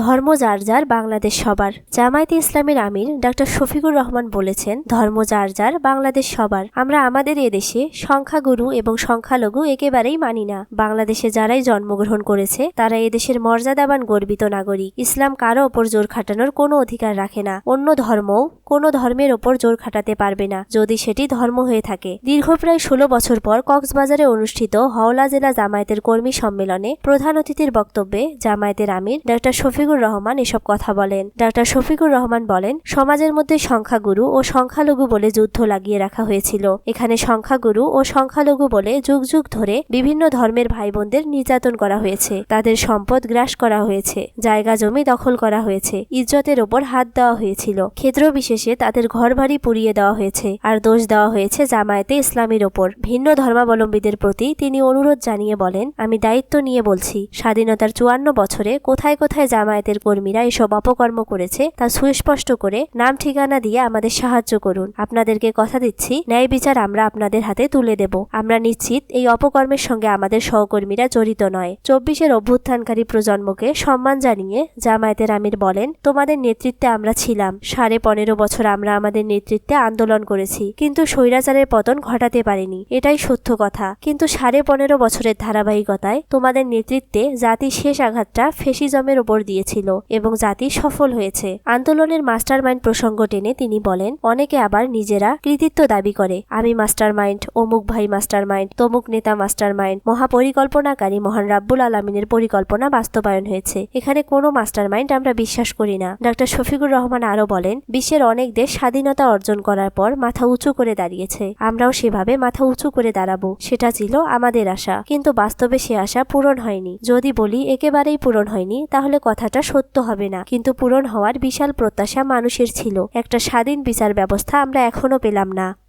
ধর্ম যার যার বাংলাদেশ সবার। জামায়াতে ইসলামের আমির ডাক্তার শফিকুর রহমান বলেছেন ধর্ম যার যার বাংলাদেশ সবার। আমরা আমাদের এদেশে সংখ্যাগুরু এবং সংখ্যালঘু একেবারেই মানি না। বাংলাদেশে যারাই জন্মগ্রহণ করেছে, তারা এদেশের মর্যাদাবান, গর্বিত নাগরিক। ইসলাম কারও ওপর জোর খাটানোর কোনো অধিকার রাখে না। অন্য ধর্মও কোনো ধর্মের ওপর জোর খাটাতে পারবে না। যদি সেটি ধর্ম হয়ে থাকে। দীর্ঘ প্রায় ষোলো বছর পর কক্সবাজারে অনুষ্ঠিত হাওলা জেলা জামায়াতের কর্মী সম্মেলনে প্রধান অতিথির বক্তব্যে জামায়াতের আমির ডাক্তার শফিকুর রহমান এসব কথা বলেন। ডাক্তার শফিকুর রহমান বলেন, সমাজের মধ্যে সংখ্যাগুরু ও সংখ্যালঘু বলে যুদ্ধ লাগিয়ে রাখা হয়েছিল। এখানে সংখ্যাগুরু ও সংখ্যালঘু বলে যুগ যুগ ধরে বিভিন্ন ধর্মের ভাই বোনদের নির্যাতন করা হয়েছে। তাদের সম্পদ গ্রাস করা হয়েছে, জায়গা জমি দখল করা হয়েছে, ইজ্জতের ওপর হাত দেওয়া হয়েছিল। ক্ষেত্র বিশেষে তাদের ঘরবাড়ি পুড়িয়ে দেওয়া হয়েছে আর দোষ দেওয়া হয়েছে জামায়াতে ইসলামীর ওপর। ভিন্ন ধর্মাবলম্বীদের প্রতি তিনি অনুরোধ জানিয়ে বলেন, আমি দায়িত্ব নিয়ে বলছি, স্বাধীনতার চুয়ান্ন বছরে কোথায় কোথায় জামায়াতের কর্মীরা এসব অপকর্ম করেছে তা সুস্পষ্ট করে নাম ঠিকানা দিয়ে আমাদের সাহায্য করুন। আপনাদেরকে কথা দিচ্ছি, ন্যায় বিচার আমরা আপনাদের হাতে তুলে দেব। আমরা নিশ্চিত এই অপকর্মের সঙ্গে আমাদের সহকর্মীরা জড়িত নয়। চব্বিশের অভ্যুত্থানকারী প্রজন্মকে সম্মান জানিয়ে জামায়াতের আমির বলেন, তোমাদের নেতৃত্বে আমরা ছিলাম। সাড়ে পনেরো বছর আমরা আমাদের নেতৃত্বে আন্দোলন করেছি। কিন্তু স্বৈরাচারের পতন ঘটাতে পারিনি। এটাই সত্য কথা। কিন্তু সাড়ে পনেরো বছরের ধারাবাহিকতায় তোমাদের নেতৃত্বে জাতি শেষ আঘাতটা ফেসিজমের ওপর দিয়েছিল এবং জাতি সফল হয়েছে। আন্দোলনের মাস্টার মাইন্ড প্রসঙ্গ টেনে তিনি বলেন, অনেকে আবার নিজেরা কৃতিত্ব দাবি করে। আমি মাস্টার মাইন্ড অমুক ভাই মাস্টার মাইন্ড তমুক নেতা মাস্টার মাইন্ড মহাপরিকল্পনাকারী মহান রাব্বুল আলমিনের পরিকল্পনা বাস্তবায়ন হয়েছে। এখানে কোনো মাস্টার মাইন্ড আমরা বিশ্বাস করি না। ডাক্তার শফিকুর রহমান আরও বলেন, বিশ্বের অনেক দেশ স্বাধীনতা অর্জন করার পর মাথা উঁচু করে দাঁড়িয়েছে। আমরাও সেভাবে মাথা উঁচু করে দাঁড়াবো। সেটা ছিল আমাদের আশা। কিন্তু বাস্তবে সে আশা পূরণ হয়নি। যদি বলি, একেবারেই পূরণ হয়নি, তাহলে কথাটা সত্য হবে না। কিন্তু পূরণ হওয়ার বিশাল প্রত্যাশা মানুষের ছিল। একটা স্বাধীন বিচার ব্যবস্থা আমরা এখনও পেলাম না।